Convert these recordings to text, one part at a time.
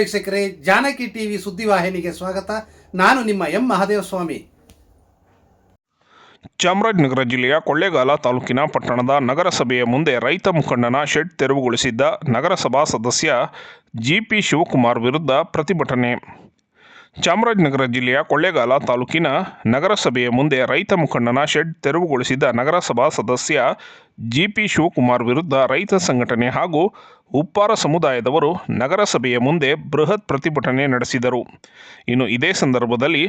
ವೀಕ್ಷಕರೇ, ಜಾನಕಿ ಟಿವಿ ಸುದ್ದಿವಾಹಿನಿಗೆ ಸ್ವಾಗತ. ನಾನು ನಿಮ್ಮ ಎಂ ಮಹಾದೇವ ಸ್ವಾಮಿ. ಚಾಮರಾಜನಗರ ಜಿಲ್ಲೆಯ ಕೊಳ್ಳೇಗಾಲ ತಾಲೂಕಿನ ಪಟ್ಟಣದ ನಗರಸಭೆಯ ಮುಂದೆ ರೈತ ಮುಖಂಡನ ಶೆಡ್ ತೆರವುಗೊಳಿಸಿದ್ದ ನಗರಸಭಾ ಸದಸ್ಯ ಜಿಪಿ ಶಿವಕುಮಾರ್ ವಿರುದ್ಧ ಪ್ರತಿಭಟನೆ. ಚಾಮರಾಜನಗರ ಜಿಲ್ಲೆಯ ಕೊಳ್ಳೇಗಾಲ ತಾಲೂಕಿನ ನಗರಸಭೆಯ ಮುಂದೆ ರೈತ ಮುಖಂಡನ ಶೆಡ್ ತೆರವುಗೊಳಿಸಿದ್ದ ನಗರಸಭಾ ಸದಸ್ಯ ಜಿಪಿ ಶಿವಕುಮಾರ್ ವಿರುದ್ಧ ರೈತ ಸಂಘಟನೆ ಹಾಗೂ ಉಪ್ಪಾರ ಸಮುದಾಯದವರು ನಗರಸಭೆಯ ಮುಂದೆ ಬೃಹತ್ ಪ್ರತಿಭಟನೆ ನಡೆಸಿದರು. ಇನ್ನು ಇದೇ ಸಂದರ್ಭದಲ್ಲಿ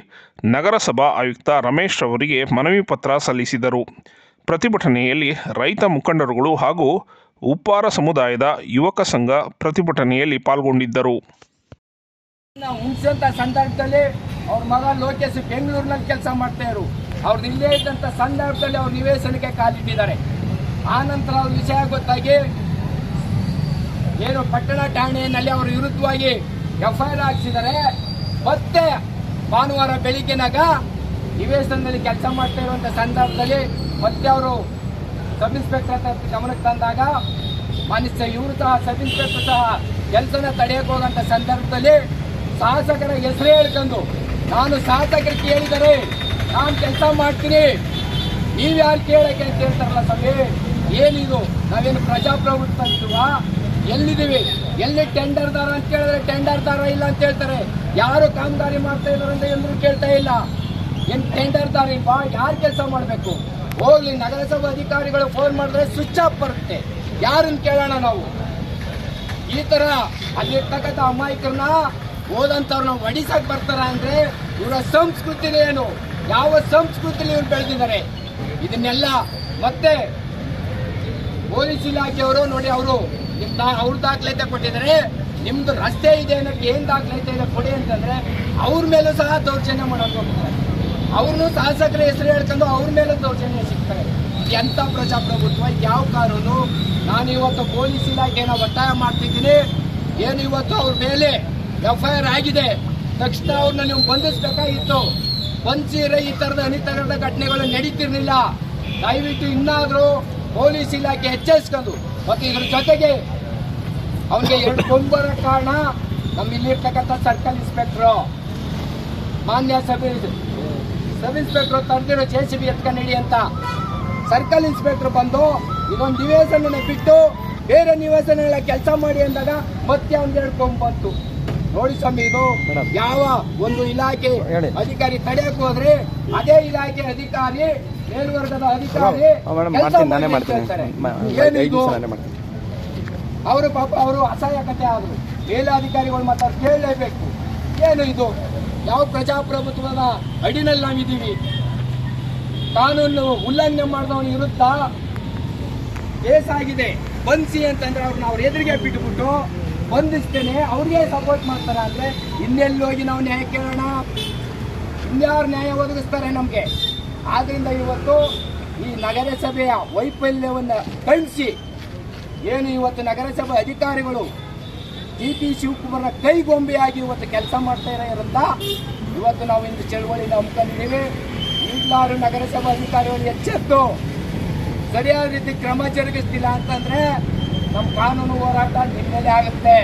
ನಗರಸಭಾ ಆಯುಕ್ತ ರಮೇಶ್ ಅವರಿಗೆ ಮನವಿ ಪತ್ರ ಸಲ್ಲಿಸಿದರು. ಪ್ರತಿಭಟನೆಯಲ್ಲಿ ರೈತ ಮುಖಂಡರುಗಳು ಹಾಗೂ ಉಪ್ಪಾರ ಸಮುದಾಯದ ಯುವಕ ಸಂಘ ಪ್ರತಿಭಟನೆಯಲ್ಲಿ ಪಾಲ್ಗೊಂಡಿದ್ದರು. ಉಳಿಸಂತ ಸಂದರ್ಭದಲ್ಲಿ ಅವ್ರ ಮಗ ಲೋಕೇಶ್ ಬೆಂಗಳೂರಿನಲ್ಲಿ ಕೆಲಸ ಮಾಡ್ತಾ ಇದ್ರು. ಅವ್ರು ಇಲ್ಲೇ ಇದ್ದಂಥ ಸಂದರ್ಭದಲ್ಲಿ ಅವ್ರ ನಿವೇಶನಕ್ಕೆ ಕಾಲಿಟ್ಟಿದ್ದಾರೆ. ಆ ನಂತರ ಅವ್ರ ವಿಷಯ ಗೊತ್ತಾಗಿ ಏನು ಪಟ್ಟಣ ಠಾಣೆಯಲ್ಲಿ ಅವರ ವಿರುದ್ಧವಾಗಿ ಎಫ್ ಐ ಆರ್ ಮತ್ತೆ ಭಾನುವಾರ ಬೆಳಿಗ್ಗೆನಾಗ ನಿವೇಶನದಲ್ಲಿ ಕೆಲಸ ಮಾಡ್ತಾ ಇರುವಂಥ ಸಂದರ್ಭದಲ್ಲಿ ಮತ್ತೆ ಅವರು ಸಬ್ ಇನ್ಸ್ಪೆಕ್ಟರ್ ಗಮನಕ್ಕೆ ತಂದಾಗ ಮನುಷ್ಯ ಇವರು ಸಹ ಸಬ್ ಇನ್ಸ್ಪೆಕ್ಟರ್ ಸಹ ಕೆಲಸನ ತಡೆಯಕ್ಕೆ ಹೋಗಂತ ಸಂದರ್ಭದಲ್ಲಿ ಶಾಸಕರ ಹೆಸರು ಹೇಳ್ಕೊಂಡು ನಾನು ಶಾಸಕರು ಕೇಳಿದರೆ ನಾನು ಕೆಲಸ ಮಾಡ್ತೀನಿ. ನೀವು ಯಾರು ಕೇಳಕ್ಕೆ ಅಂತ ಹೇಳ್ತಾರಲ್ಲ ಸಭೆ ಏನಿದು? ನಾವೇನು ಪ್ರಜಾಪ್ರಭುತ್ವ ಎಲ್ಲಿದ್ದೀವಿ? ಎಲ್ಲಿ ಟೆಂಡರ್ ದಾರ ಅಂತ ಕೇಳಿದ್ರೆ ಟೆಂಡರ್ದಾರ ಇಲ್ಲ ಅಂತ ಹೇಳ್ತಾರೆ. ಯಾರು ಕಾಮಗಾರಿ ಮಾಡ್ತಾ ಇದ್ದಾರೆ ಅಂತ ಎಲ್ಲರೂ ಕೇಳ್ತಾ ಇಲ್ಲ. ಏನು ಟೆಂಡರ್ದಾರ ಬಾ ಯಾರು ಕೆಲಸ ಮಾಡಬೇಕು? ಹೋಗ್ಲಿ, ನಗರಸಭಾ ಅಧಿಕಾರಿಗಳು ಫೋನ್ ಮಾಡಿದ್ರೆ ಸ್ವಿಚ್ ಆಫ್ ಬರುತ್ತೆ. ಯಾರನ್ನು ಕೇಳೋಣ ನಾವು? ಈ ತರ ಅಲ್ಲಿರ್ತಕ್ಕಂಥ ಅಮಾಯಕರನ್ನ ಓದಂತವ್ರನ್ನ ಒಡಿಸಕ್ಕೆ ಬರ್ತಾರ ಅಂದ್ರೆ ಇವರ ಸಂಸ್ಕೃತಿನೇ ಏನು? ಯಾವ ಸಂಸ್ಕೃತಿಲಿ ಇವ್ರು ಬೆಳೆದಿದ್ದಾರೆ? ಇದನ್ನೆಲ್ಲ ಮತ್ತೆ ಪೊಲೀಸ್ ಇಲಾಖೆಯವರು ನೋಡಿ ಅವರು ನಿಮ್ ದಾ ಅವ್ರ ದಾಖಲಾತಿ ಕೊಟ್ಟಿದ್ದಾರೆ. ನಿಮ್ದು ರಸ್ತೆ ಇದೆ ಅನ್ನೋಕ್ಕೆ ಏನ್ ದಾಖಲಾತಿ ಇದೆ ಕೊಡಿ ಅಂತಂದ್ರೆ ಅವ್ರ ಮೇಲೂ ಸಹ ದೌರ್ಜನ್ಯ ಮಾಡೋಕೆ ಹೋಗ್ತಾರೆ. ಅವ್ರನ್ನೂ ಶಾಸಕರ ಹೆಸರು ಹೇಳ್ಕೊಂಡು ಅವ್ರ ಮೇಲೆ ದೌರ್ಜನ್ಯ ಸಿಗ್ತಾರೆ. ಎಂತ ಪ್ರಜಾಪ್ರಭುತ್ವ, ಯಾವ ಕಾನೂನು? ನಾನು ಇವತ್ತು ಪೊಲೀಸ್ ಇಲಾಖೆನ ಒತ್ತಾಯ ಮಾಡ್ತಿದ್ದೀನಿ. ಏನು ಇವತ್ತು ಅವ್ರ ಮೇಲೆ ಎಫ್ ಐ ಆರ್ ಆಗಿದೆ ತಕ್ಷಣ ಅವ್ರನ್ನ ನೀವು ಬಂಧಿಸಬೇಕಾಗಿತ್ತು ಬಂಧಿಸಿದ್ರೆ ಈ ಥರದ ಅನಿತರದ ಘಟನೆಗಳು ನಡೀತಿರ್ಲಿಲ್ಲ. ದಯವಿಟ್ಟು ಇನ್ನಾದರೂ ಪೊಲೀಸ್ ಇಲಾಖೆ ಎಚ್ಚರಿಸ್ಕೊಂಡು, ಮತ್ತು ಇದ್ರ ಜೊತೆಗೆ ಅವನಿಗೆ ಎರಡು ಕೊಂಬರ ಕಾರಣ ನಮ್ಮ ಇಲ್ಲಿರ್ತಕ್ಕಂಥ ಸರ್ಕಲ್ ಇನ್ಸ್ಪೆಕ್ಟ್ರು ಮಾನ್ಯ ಸಬ್ ಸಬ್ ಇನ್ಸ್ಪೆಕ್ಟರ್ ತರ್ದಿರೋ ಜೆ ಸಿ ಬಿ ಎತ್ಕೊಂಡು ಅಂತ. ಸರ್ಕಲ್ ಇನ್ಸ್ಪೆಕ್ಟರ್ ಬಂದು ಇದೊಂದು ನಿವೇಶನ ಬಿಟ್ಟು ಬೇರೆ ನಿವೇಶನಗಳ ಕೆಲಸ ಮಾಡಿ ಅಂದಾಗ ಮತ್ತೆ ಅವ್ನಿಗೆ ಎರಡು ನೋಡಿ ಸ್ವಾಮಿ ಇದು ಯಾವ ಒಂದು ಇಲಾಖೆ ಅಧಿಕಾರಿ ತಡೆಯಕ್ ಹೋದ್ರೆ ಅದೇ ಇಲಾಖೆ ಅಧಿಕಾರಿ ಮೇಲ್ವರ್ಗದ ಅಧಿಕಾರಿ ಅವರು ಪಾಪ ಅವರು ಅಸಹಾಯಕತೆ ಆದರು. ಮೇಲಾಧಿಕಾರಿಗಳು ಮಾತಾಡ್ ಕೇಳಲೇಬೇಕು. ಏನು ಇದು? ಯಾವ ಪ್ರಜಾಪ್ರಭುತ್ವದ ಅಡಿನಲ್ಲಿ ನಾವಿದ್ದೀವಿ? ಕಾನೂನು ಉಲ್ಲಂಘನೆ ಮಾಡಿದವನು ಇರುತ್ತಾ? ಕೇಸ್ ಬನ್ಸಿ ಅಂತಂದ್ರೆ ಅವ್ರನ್ನ ಅವ್ರ ಎದುರಿಗೆ ಬಿಟ್ಬಿಟ್ಟು ಬಂಧಿಸ್ತೇನೆ ಅವ್ರಿಗೆ ಸಪೋರ್ಟ್ ಮಾಡ್ತಾರೆ ಅಂದರೆ ಇನ್ನೆಲ್ಲಿ ಹೋಗಿ ನಾವು ನ್ಯಾಯ ಕೇಳೋಣ? ಇನ್ಯಾರು ನ್ಯಾಯ ಒದಗಿಸ್ತಾರೆ ನಮಗೆ? ಆದ್ರಿಂದ ಇವತ್ತು ಈ ನಗರಸಭೆಯ ವೈಫಲ್ಯವನ್ನು ಕಳಿಸಿ. ಏನು ಇವತ್ತು ನಗರಸಭೆ ಅಧಿಕಾರಿಗಳು ಡಿ ಪಿ ಶಿವಕುಮಾರ್ನ ಕೈಗೊಂಬೆಯಾಗಿ ಇವತ್ತು ಕೆಲಸ ಮಾಡ್ತಾ ಇರೋದ್ರಿಂದ ಇವತ್ತು ನಾವು ಇಂದು ಚಳವಳಿನ ಹಮ್ಮಿಕೊಂಡಿದ್ದೀವಿ ಈಗಲಾರು ನಗರಸಭಾ ಅಧಿಕಾರಿಗಳು ಎಚ್ಚೆತ್ತು. ಸರಿಯಾದ ರೀತಿ ಕ್ರಮ ಜರುಗಿಸ್ತಿಲ್ಲ ಅಂತಂದ್ರೆ ನಮ್ಮ ಕಾನೂನು ಹೋರಾಟ ನಿಮ್ಮೇಲೆ ಆಗುತ್ತೆ.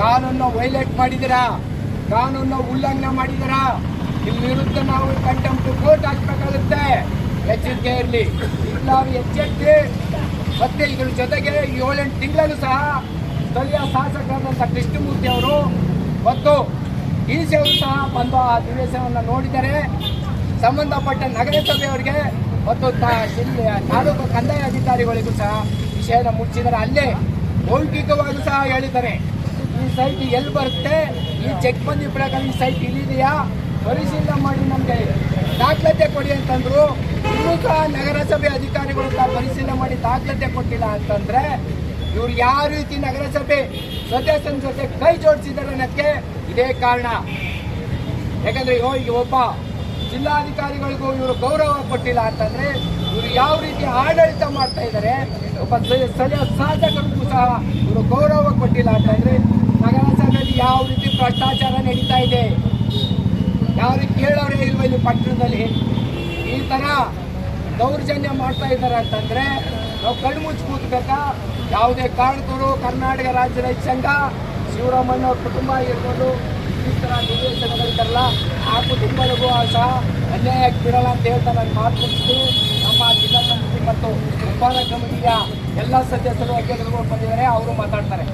ಕಾನೂನ ವೈಲೇಟ್ ಮಾಡಿದ್ದೀರಾ? ಕಾನೂನ ಉಲ್ಲಂಘನೆ ಮಾಡಿದ್ದೀರಾ? ವಿರುದ್ಧ ನಾವು ಕಂಟೆಂಪ್ಟ್ ಕೋರ್ಟ್ ಹಾಕ್ಬೇಕಾಗುತ್ತೆ. ಎಚ್ಚರಿಕೆ ಇರಲಿ. ಇಲ್ಲ ಎಚ್ಚರಿಕೆ. ಮತ್ತೆ ಇದ್ರ ಜೊತೆಗೆ ಏಳೆಂಟು ತಿಂಗಳಲ್ಲೂ ಸಹ ಸ್ಥಳೀಯ ಶಾಸಕರಾದಂಥ ಕೃಷ್ಣಮೂರ್ತಿ ಅವರು ಮತ್ತು ಡಿ ಸಿ ಸಹ ಬಂದು ಆ ದಿವೇಶವನ್ನು ನೋಡಿದರೆ ಸಂಬಂಧಪಟ್ಟ ನಗರಸಭೆಯವರಿಗೆ ಮತ್ತು ತಾಲೂಕು ಕಂದಾಯ ಅಧಿಕಾರಿಗಳಿಗೂ ಸಹ ವಿಷಯನ ಮುಚ್ಚಿದರೆ ಅಲ್ಲೇ ಮೌಖಿಕವಾಗಿ ಸಹ ಹೇಳಿದ್ದಾರೆ. ಈ ಸೈಟ್ ಎಲ್ಲಿ ಬರುತ್ತೆ? ಈ ಚೆಕ್ ಬಂದಿ ಪ್ರಕಾರ ಈ ಸೈಟ್ ಇಲ್ಲಿದೆಯಾ? ಪರಿಶೀಲನೆ ಮಾಡಿ ನಮಗೆ ದಾಖಲಾತಿ ಕೊಡಿ ಅಂತಂದ್ರು. ಇನ್ನೂ ಸಹ ನಗರಸಭೆ ಅಧಿಕಾರಿಗಳು ಸಹ ಪರಿಶೀಲನೆ ಮಾಡಿ ದಾಖಲಾತಿ ಕೊಟ್ಟಿಲ್ಲ ಅಂತಂದ್ರೆ ಇವ್ರು ಯಾವ ರೀತಿ ನಗರಸಭೆ ಸದಸ್ಯನ ಜೊತೆ ಕೈ ಜೋಡಿಸಿದ್ದಾರೆ ಅನ್ನೋಕ್ಕೆ ಇದೇ ಕಾರಣ. ಯಾಕಂದ್ರೆ ಒಬ್ಬ ಜಿಲ್ಲಾಧಿಕಾರಿಗಳಿಗೂ ಇವರು ಗೌರವ ಕೊಟ್ಟಿಲ್ಲ ಅಂತಂದ್ರೆ ಇವರು ಯಾವ ರೀತಿ ಆಡಳಿತ ಮಾಡ್ತಾ ಇದ್ದಾರೆ, ಒಬ್ಬ ಸ್ಥಳೀಯ ಶಾಸಕರಿಗೂ ಸಹ ಇವರು ಗೌರವ ಕೊಟ್ಟಿಲ್ಲ ಅಂತಂದ್ರೆ ನಗರಸಭೆಯಲ್ಲಿ ಯಾವ ರೀತಿ ಭ್ರಷ್ಟಾಚಾರ ನಡೀತಾ ಇದೆ? ಯಾರು ಕೇಳೋರೇ ಇಲ್ವ ಇಲ್ಲಿ ಪಟ್ಟಣದಲ್ಲಿ? ಈ ತರ ದೌರ್ಜನ್ಯ ಮಾಡ್ತಾ ಇದ್ದಾರೆ ಅಂತಂದ್ರೆ ನಾವು ಕಣ್ಣು ಮುಚ್ಚಿ ಕೂತ್ಬೇಕಾ? ಯಾವುದೇ ಕಾರಣಕ್ಕೂ ಕರ್ನಾಟಕ ರಾಜ್ಯ ರೈತ ಸಂಘ ಶಿವರಾಮಣ್ಣ ಕುಟುಂಬ ಇರ್ಬೋದು ಈ ಥರ ನಿವೇಶನಗಳಿದ್ದಾರಲ್ಲ ಆ ಕುಟುಂಬಗಳಿಗೂ ಸಹ ಅನ್ಯಾಯಕ್ಕೆ ಬಿಡಲ್ಲ ಅಂತ ಹೇಳ್ತಾ ನಾನು ಮಾತು ಮುಗಿಸ್ತೀನಿ ನಮ್ಮ ಜಿಲ್ಲಾ ಸಮಿತಿ ಮತ್ತು ಉತ್ಪಾದಕ ಕಮಿಟಿಯ ಎಲ್ಲ ಸದಸ್ಯರು ಅಧ್ಯಕ್ಷರುಗಳು ಬಂದಿದ್ದಾರೆ. ಅವರು ಮಾತಾಡ್ತಾರೆ.